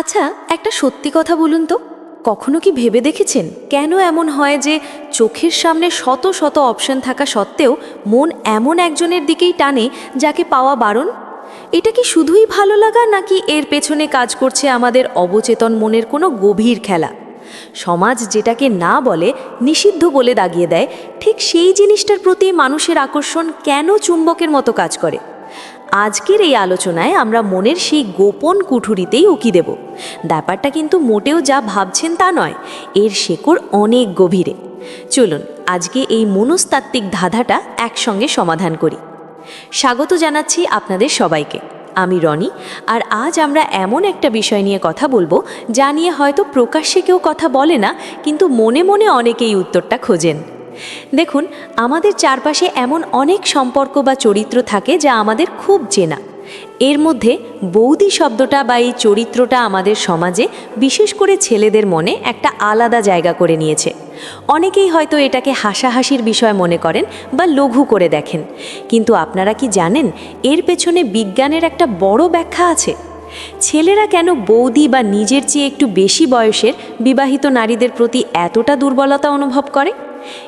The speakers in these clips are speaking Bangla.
আচ্ছা একটা সত্যি কথা বলুন তো। কখনো কি ভেবে দেখেছেন কেন এমন হয় যে চোখের সামনে শত শত অপশন থাকা সত্ত্বেও মন এমন একজনের দিকেই টানে যাকে পাওয়া বারণ? এটা কি শুধুই ভালো লাগা নাকি এর পেছনে কাজ করছে আমাদের অবচেতন মনের কোনো গভীর খেলা? সমাজ যেটাকে না বলে নিষিদ্ধ বলে দাগিয়ে দেয়, ঠিক সেই জিনিসটার প্রতি মানুষের আকর্ষণ কেন চুম্বকের মতো কাজ করে? আজকের এই আলোচনায় আমরা মনের সেই গোপন কুঠুরিতেই উকি দেব। ব্যাপারটা কিন্তু মোটেও যা ভাবছেন তা নয়, এর শেকড় অনেক গভীরে। চলুন, আজকে এই মনস্তাত্ত্বিক ধাঁধাটা একসঙ্গে সমাধান করি। স্বাগত জানাচ্ছি আপনাদের সবাইকে। আমি রনি, আর আজ আমরা এমন একটা বিষয় নিয়ে কথা বলব, যা নিয়ে হয়তো প্রকাশ্যে কেউ কথা বলে না, কিন্তু মনে মনে অনেকেই উত্তরটা খোঁজেন। দেখুন, আমাদের চারপাশে এমন অনেক সম্পর্ক বা চরিত্র থাকে যা আমাদের খুব চেনা। এর মধ্যে বৌদি শব্দটা বা এই চরিত্রটা আমাদের সমাজে, বিশেষ করে ছেলেদের মনে একটা আলাদা জায়গা করে নিয়েছে। অনেকেই হয়তো এটাকে হাসাহাসির বিষয় মনে করেন বা লঘু করে দেখেন। কিন্তু আপনারা কি জানেন, এর পেছনে বিজ্ঞানের একটা বড় ব্যাখ্যা আছে? ছেলেরা কেন বৌদি বা নিজের চেয়ে একটু বেশি বয়সের বিবাহিত নারীদের প্রতি এতটা দুর্বলতা অনুভব করে?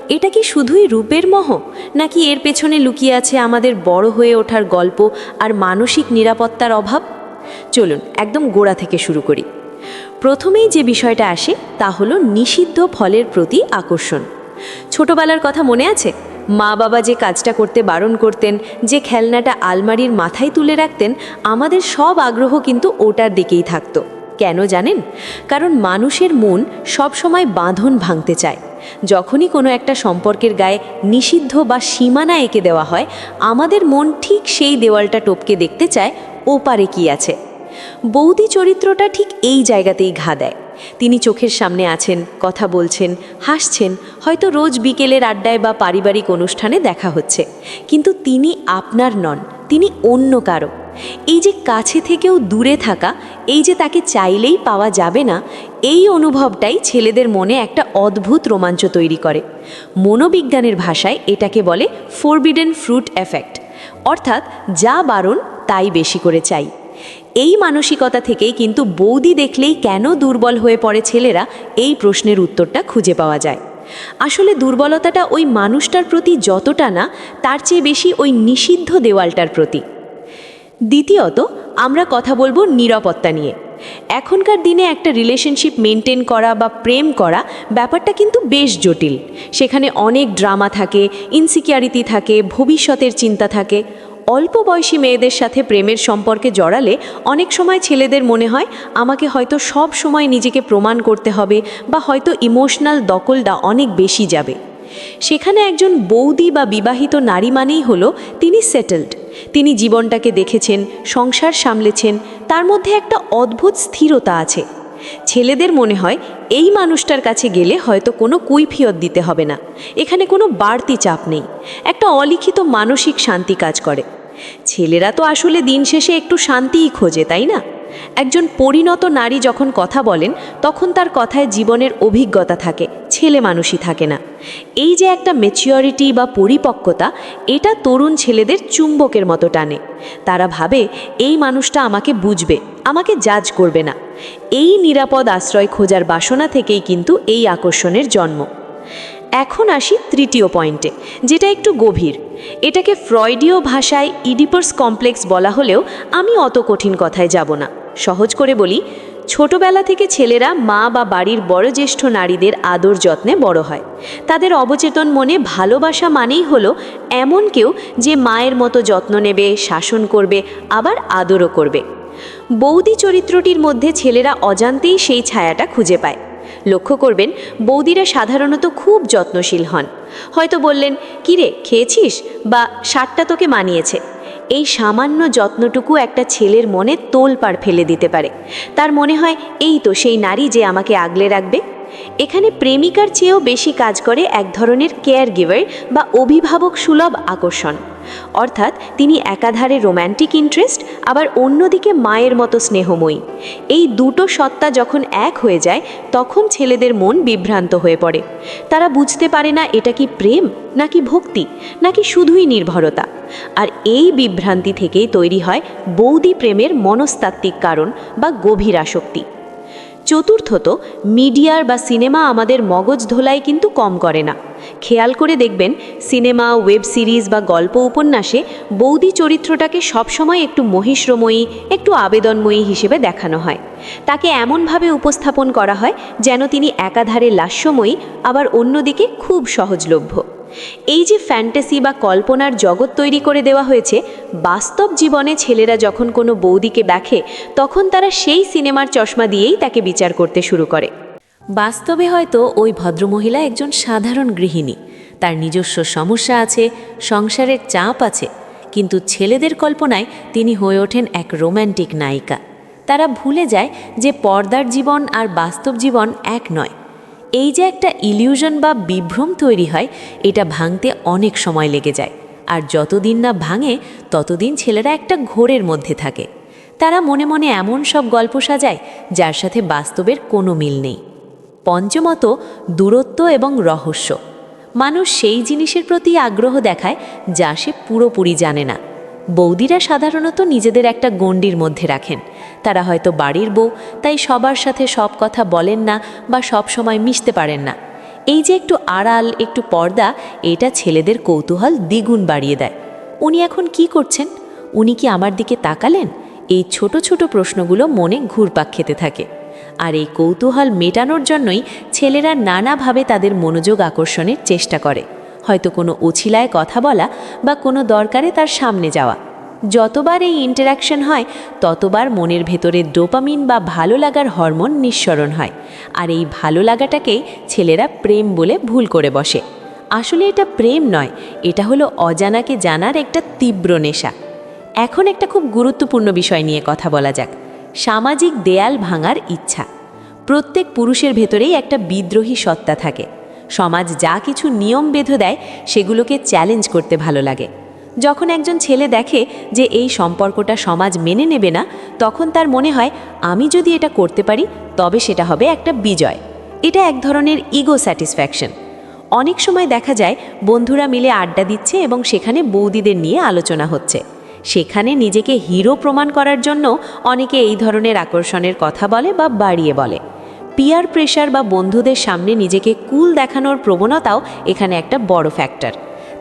এটা কি শুধুই রূপের মোহ? নাকি এর পেছনে লুকিয়ে আছে আমাদের বড় হয়ে ওঠার গল্প আর মানসিক নিরাপত্তার অভাব? চলুন একদম গোড়া থেকে শুরু করি। প্রথমেই যে বিষয়টা আসে তা হলো নিষিদ্ধ ফলের প্রতি আকর্ষণ। ছোটবেলার কথা মনে আছে? মা বাবা যে কাজটা করতে বারণ করতেন, যে খেলনাটা আলমারির মাথায় তুলে রাখতেন, আমাদের সব আগ্রহ কিন্তু ওটার দিকেই থাকতো। কেন জানেন? কারণ মানুষের মন সবসময় বাঁধন ভাঙতে চায়। যখনই কোনো একটা সম্পর্কের গায়ে নিষিদ্ধ বা সীমানা এঁকে দেওয়া হয়, আমাদের মন ঠিক সেই দেওয়ালটা টপকে দেখতে চায়, ওপারে কি আছে। বৌদি চরিত্রটা ঠিক এই জায়গাতেই ঘা দেয়। তিনি চোখের সামনে আছেন, কথা বলছেন, হাসছেন, হয়তো রোজ বিকেলের আড্ডায় বা পারিবারিক অনুষ্ঠানে দেখা হচ্ছে। কিন্তু তিনি আপনার নন, তিনি অন্য কারও। এই যে কাছে থেকেও দূরে থাকা, এই যে তাকে চাইলেই পাওয়া যাবে না, এই অনুভবটাই ছেলেদের মনে একটা অদ্ভুত রোমাঞ্চ তৈরি করে। মনোবিজ্ঞানের ভাষায় এটাকে বলে ফোরবিডেন ফ্রুট এফেক্ট অর্থাৎ যা বারণ, তাই বেশি করে চাই। এই মানসিকতা থেকেই কিন্তু বৌদি দেখলেই কেন দুর্বল হয়ে পড়ে ছেলেরা? এই প্রশ্নের উত্তরটা খুঁজে পাওয়া যায়। আসলে দুর্বলতাটা ওই মানুষটার প্রতি যতটা না, তার চেয়ে বেশি ওই নিষিদ্ধ দেওয়ালটার প্রতি। দ্বিতীয়ত, আমরা কথা বলব নিরাপত্তা নিয়ে। এখনকার দিনে একটা রিলেশনশিপ মেনটেন করা বা প্রেম করা ব্যাপারটা কিন্তু বেশ জটিল। সেখানে অনেক ড্রামা থাকে ইনসিকিউরিটি থাকে, ভবিষ্যতের চিন্তা থাকে। অল্প বয়সী মেয়েদের সাথে প্রেমের সম্পর্কে জড়ালে অনেক সময় ছেলেদের মনে হয়, আমাকে হয়তো সব সময় নিজেকে প্রমাণ করতে হবে বা হয়তো ইমোশনাল দখলটা অনেক বেশি যাবে। সেখানে একজন বৌদি বা বিবাহিত নারী মানেই হলো তিনি সেটেলড তিনি জীবনটাকে দেখেছেন, সংসার সামলেছেন, তার মধ্যে একটা অদ্ভুত স্থিরতা আছে। ছেলেদের মনে হয়, এই মানুষটার কাছে গেলে হয়তো কোনো কুইফিয়ত দিতে হবে না। এখানে কোনো বাড়তি চাপ নেই। একটা অলিখিত মানসিক শান্তি কাজ করে। ছেলেরা তো আসলে দিন শেষে একটু শান্তিই খোঁজে, তাই না? একজন পরিণত নারী যখন কথা বলেন, তখন তার কথায় জীবনের অভিজ্ঞতা থাকে, ছেলে মানুষই থাকে না। এই যে একটা ম্যাচিওরিটি বা পরিপক্কতা, এটা তরুণ ছেলেদের চুম্বকের মতো টানে। তারা ভাবে, এই মানুষটা আমাকে বুঝবে, আমাকে জাজ করবে না। এই নিরাপদ আশ্রয় খোঁজার বাসনা থেকেই কিন্তু এই আকর্ষণের জন্ম। এখন আসি তৃতীয় পয়েন্টে, যেটা একটু গভীর। এটাকে ফ্রয়েডীয় ভাষায় ইডিপার্স কমপ্লেক্স বলা হলেও আমি অত কঠিন কথায় যাব না। সহজ করে বলি, ছোটবেলা থেকে ছেলেরা মা বা বাড়ির বয়োজ্যেষ্ঠ নারীদের আদর যত্নে বড় হয়। তাদের অবচেতন মনে ভালোবাসা মানেই হলো এমন কেউ যে মায়ের মতো যত্ন নেবে, শাসন করবে, আবার আদরও করবে। বৌদি চরিত্রটির মধ্যে ছেলেরা অজান্তেই সেই ছায়াটা খুঁজে পায়। লক্ষ্য করবেন, বৌদিরা সাধারণত খুব যত্নশীল হন। হয়তো বললেন, কিরে, খেয়েছিস? বা সারটা তোকে মানিয়েছে। এই সামান্য যত্নটুকু একটা ছেলের মনে তোলপাড় ফেলে দিতে পারে। তার মনে হয়, এই তো সেই নারী যে আমাকে আগলে রাখবে। এখানে প্রেমিকার চেয়েও বেশি কাজ করে এক ধরনের কেয়ার গিভার বা অভিভাবক সুলভ আকর্ষণ। অর্থাৎ তিনি একাধারে রোম্যান্টিক ইন্টারেস্ট, আবার অন্যদিকে মায়ের মতো স্নেহময়ী। এই দুটো সত্তা যখন এক হয়ে যায়, তখন ছেলেদের মন বিভ্রান্ত হয়ে পড়ে। তারা বুঝতে পারে না এটা কি প্রেম, নাকি ভক্তি, নাকি শুধুই নির্ভরতা। আর এই বিভ্রান্তি থেকেই তৈরি হয় বৌদি প্রেমের মনস্তাত্ত্বিক কারণ বা গভীর আসক্তি চতুর্থত, মিডিয়ার বা সিনেমা আমাদের মগজ ধোলাই কিন্তু কম করে না। খেয়াল করে দেখবেন, সিনেমা, ওয়েব সিরিজ বা গল্প উপন্যাসে বৌদি চরিত্রটাকে সবসময় একটু মহিষ্রময়ী, একটু আবেদনময়ী হিসেবে দেখানো হয়। তাকে এমনভাবে উপস্থাপন করা হয় যেন তিনি একাধারে লাস্যময়ী, আবার অন্যদিকে খুব সহজলভ্য। এই যে ফ্যান্টাসি বা কল্পনার জগৎ তৈরি করে দেওয়া হয়েছে, বাস্তব জীবনে ছেলেরা যখন কোনো বৌদিকে দেখে, তখন তারা সেই সিনেমার চশমা দিয়েই তাকে বিচার করতে শুরু করে। বাস্তবে হয়তো ওই ভদ্রমহিলা একজন সাধারণ গৃহিণী। তার নিজস্ব সমস্যা আছে, সংসারের চাপ আছে, কিন্তু ছেলেদের কল্পনায় তিনি হয়ে ওঠেন এক রোম্যান্টিক নায়িকা। তারা ভুলে যায় যে পর্দার জীবন আর বাস্তব জীবন এক নয়। এই যে একটা ইলিউশন বা বিভ্রম তৈরি হয়, এটা ভাঙতে অনেক সময় লেগে যায়। আর যতদিন না ভাঙে, ততদিন ছেলেরা একটা ঘোরের মধ্যে থাকে। তারা মনে মনে এমন সব গল্প সাজায়, যার সাথে বাস্তবের কোনো মিল নেই। পঞ্চমত, দূরত্ব এবং রহস্য। মানুষ সেই জিনিসের প্রতি আগ্রহ দেখায়, যা সে পুরোপুরি জানে না। বৌদিরা সাধারণত নিজেদের একটা গণ্ডির মধ্যে রাখেন। তারা হয়তো বাড়ির বউ, তাই সবার সাথে সব কথা বলেন না বা সব সময় মিশতে পারেন না। এই যে একটু আড়াল, একটু পর্দা, এটা ছেলেদের কৌতূহল দ্বিগুণ বাড়িয়ে দেয়। উনি এখন কি করছেন? উনি কি আমার দিকে তাকালেন? এই ছোট ছোট প্রশ্নগুলো মনে ঘুরপাক খেতে থাকে। আর এই কৌতূহল মেটানোর জন্যই ছেলেরা নানাভাবে তাদের মনোযোগ আকর্ষণের চেষ্টা করে। হয়তো কোনো অছিলায় কথা বলা বা কোনো দরকারে তার সামনে যাওয়া। যতবার এই ইন্টারাকশন হয়, ততবার মনের ভেতরে ডোপামিন বা ভালো লাগার হরমোন নিঃসরণ হয়। আর এই ভালো লাগাটাকেই ছেলেরা প্রেম বলে ভুল করে বসে। আসলে এটা প্রেম নয়, এটা হলো অজানাকে জানার একটা তীব্র নেশা। এখন একটা খুব গুরুত্বপূর্ণ বিষয় নিয়ে কথা বলা যাক। সামাজিক দেয়াল ভাঙার ইচ্ছা। প্রত্যেক পুরুষের ভেতরেই একটা বিদ্রোহী সত্তা থাকে। সমাজ যা কিছু নিয়ম বেঁধে দেয়, সেগুলোকে চ্যালেঞ্জ করতে ভালো লাগে। যখন একজন ছেলে দেখে যে এই সম্পর্কটা সমাজ মেনে নেবে না, তখন তার মনে হয়, আমি যদি এটা করতে পারি, তবে সেটা হবে একটা বিজয়। এটা এক ধরনের ইগো স্যাটিসফ্যাকশন অনেক সময় দেখা যায়, বন্ধুরা মিলে আড্ডা দিচ্ছে এবং সেখানে বৌদিদের নিয়ে আলোচনা হচ্ছে। সেখানে নিজেকে হিরো প্রমাণ করার জন্য অনেকে এই ধরনের আকর্ষণের কথা বলে বা বাড়িয়ে বলে। পিয়ার প্রেশার বা বন্ধুদের সামনে নিজেকে কুল দেখানোর প্রবণতাও এখানে একটা বড় ফ্যাক্টর।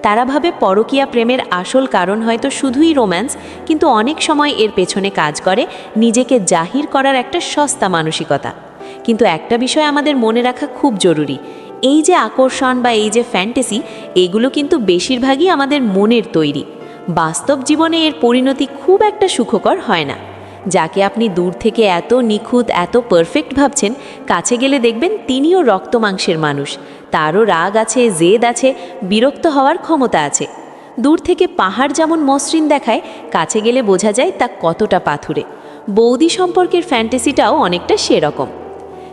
তারা ভাবে পরকীয়া প্রেমের আসল কারণ হয়তো শুধুই রোম্যান্স, কিন্তু অনেক সময় এর পেছনে কাজ করে নিজেকে জাহির করার একটা সস্তা মানসিকতা। কিন্তু একটা বিষয় আমাদের মনে রাখা খুব জরুরি। এই যে আকর্ষণ বা এই যে ফ্যান্টাসি, এগুলো কিন্তু বেশিরভাগই আমাদের মনের তৈরি। বাস্তব জীবনে এর পরিণতি খুব একটা সুখকর হয় না। যাকে আপনি দূর থেকে এত নিখুঁত, এত পারফেক্ট ভাবছেন, কাছে গেলে দেখবেন তিনিও রক্ত মাংসের মানুষ। তারও রাগ আছে, জেদ আছে, বিরক্ত হওয়ার ক্ষমতা আছে। দূর থেকে পাহাড় যেমন মসৃণ দেখায়, কাছে গেলে বোঝা যায় তা কতটা পাথুরে। বৌদি সম্পর্কের ফ্যান্টাসিটাও অনেকটা সেরকম।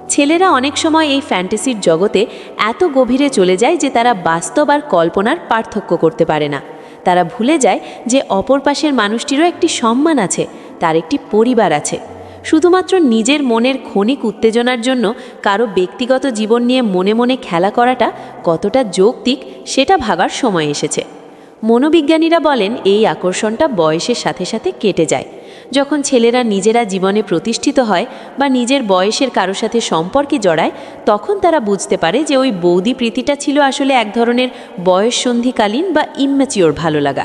ছেলেরা অনেক সময় এই ফ্যান্টাসির জগতে এত গভীরে চলে যায় যে তারা বাস্তব আর কল্পনার পার্থক্য করতে পারে না। তারা ভুলে যায় যে অপর পাশের মানুষটিরও একটি সম্মান আছে তার একটি পরিবার আছে। শুধুমাত্র নিজের মনের ক্ষণিক উত্তেজনার জন্য কারও ব্যক্তিগত জীবন নিয়ে মনে মনে খেলা করাটা কতটা যৌক্তিক সেটা ভাবার সময় এসেছে। মনোবিজ্ঞানীরা বলেন, এই আকর্ষণটা বয়সের সাথে সাথে কেটে যায়। যখন ছেলেরা নিজেরা জীবনে প্রতিষ্ঠিত হয় বা নিজের বয়সের কারও সাথে সম্পর্কে জড়ায়, তখন তারা বুঝতে পারে যে ওই বৌদি প্রীতিটা ছিল আসলে এক ধরনের বয়স সন্ধিকালীন বা ইম্যাচিওর ভালো লাগা।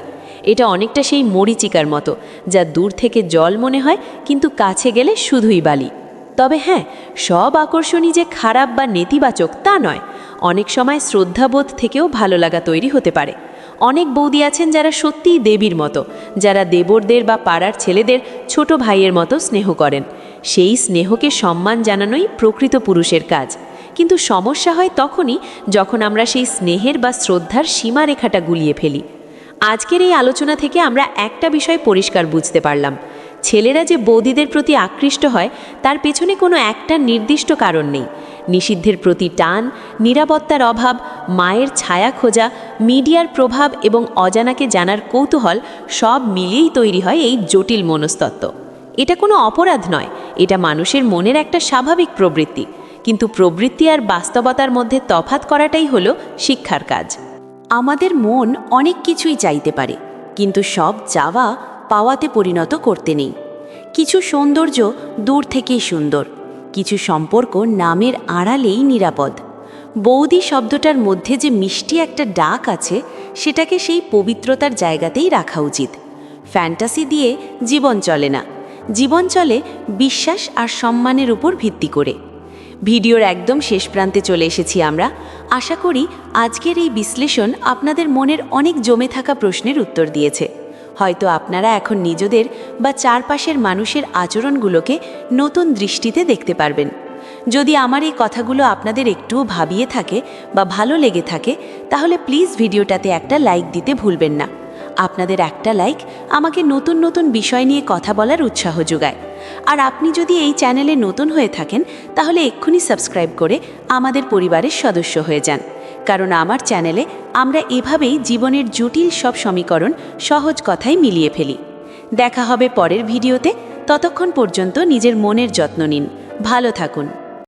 এটা অনেকটা সেই মরিচিকার মতো, যা দূর থেকে জল মনে হয়, কিন্তু কাছে গেলে শুধুই বালি। তবে হ্যাঁ সব আকর্ষণই যে খারাপ বা নেতিবাচক তা নয়। অনেক সময় শ্রদ্ধাবোধ থেকেও ভালো লাগা তৈরি হতে পারে। অনেক বৌদি আছেন যারা সত্যিই দেবীর মতো, যারা দেবরদের বা পাড়ার ছেলেদের ছোট ভাইয়ের মতো স্নেহ করেন। সেই স্নেহকে সম্মান জানানোই প্রকৃত পুরুষের কাজ। কিন্তু সমস্যা হয় তখনই যখন আমরা সেই স্নেহের বা শ্রদ্ধার সীমারেখাটা গুলিয়ে ফেলি। আজকের এই আলোচনা থেকে আমরা একটা বিষয় পরিষ্কার বুঝতে পারলাম। ছেলেরা যে বৌদিদের প্রতি আকৃষ্ট হয়, তার পেছনে কোনো একটা নির্দিষ্ট কারণ নেই। নিষিদ্ধের প্রতি টান, নিরাপত্তার অভাব, মায়ের ছায়া খোঁজা, মিডিয়ার প্রভাব এবং অজানাকে জানার কৌতূহল সব মিলিয়েই তৈরি হয় এই জটিল মনস্তত্ত্ব। এটা কোনো অপরাধ নয়, এটা মানুষের মনের একটা স্বাভাবিক প্রবৃত্তি। কিন্তু প্রবৃত্তি আর বাস্তবতার মধ্যে তফাত করাটাই হলো শিক্ষার কাজ। আমাদের মন অনেক কিছুই চাইতে পারে, কিন্তু সব চাওয়া পাওয়াতে পরিণত করতে নেই। কিছু সৌন্দর্য দূর থেকেই সুন্দর, কিছু সম্পর্ক নামের আড়ালেই নিরাপদ। বৌদি শব্দটার মধ্যে যে মিষ্টি একটা ডাক আছে, সেটাকে সেই পবিত্রতার জায়গাতেই রাখা উচিত। ফ্যান্টাসি দিয়ে জীবন চলে না, জীবন চলে বিশ্বাস আর সম্মানের উপর ভিত্তি করে। ভিডিওর একদম শেষ প্রান্তে চলে এসেছি আমরা। আশা করি আজকের এই বিশ্লেষণ আপনাদের মনের অনেক জমে থাকা প্রশ্নের উত্তর দিয়েছে। হয়তো আপনারা এখন নিজেদের বা চারপাশের মানুষের আচরণগুলোকে নতুন দৃষ্টিতে দেখতে পারবেন। যদি আমার এই কথাগুলো আপনাদের একটুও ভাবিয়ে থাকে বা ভালো লেগে থাকে, তাহলে প্লিজ ভিডিওটাতে একটা লাইক দিতে ভুলবেন না। আপনাদের একটা লাইক আমাকে নতুন নতুন বিষয় নিয়ে কথা বলার উৎসাহ যোগায়। আর আপনি যদি এই চ্যানেলে নতুন হয়ে থাকেন, তাহলে এক্ষুনি সাবস্ক্রাইব করে আমাদের পরিবারের সদস্য হয়ে যান। কারণ আমার চ্যানেলে আমরা এভাবেই জীবনের জটিল সব সমীকরণ সহজ কথায় মিলিয়ে ফেলি। দেখা হবে পরের ভিডিওতে। ততক্ষণ পর্যন্ত নিজের মনের যত্ন নিন। ভালো থাকুন।